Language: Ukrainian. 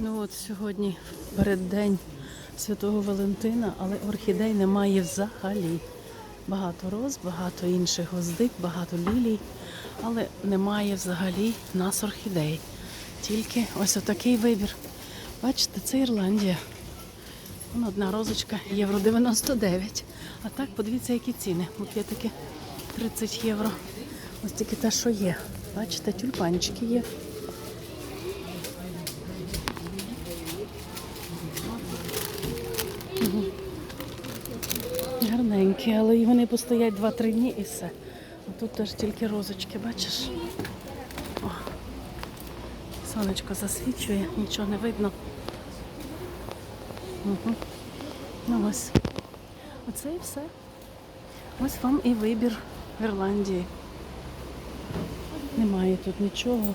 Ну от сьогодні переддень Святого Валентина, але орхідей немає взагалі. Багато роз, багато інших гвоздик, багато лілій, але немає взагалі нас орхідей. Тільки ось отакий вибір. Бачите, це Ірландія. Вон одна розочка євро 99. А так, подивіться, які ціни. Букетики 30 євро. Ось тільки те, що є. Бачите, тюльпанчики є. Гарненькі, але вони постоять 2-3 дні і все. А тут теж тільки розочки, бачиш? О, сонечко засвічує, нічого не видно. Угу. Ну ось. Оце і все. Ось вам і вибір в Ірландії. Немає тут нічого.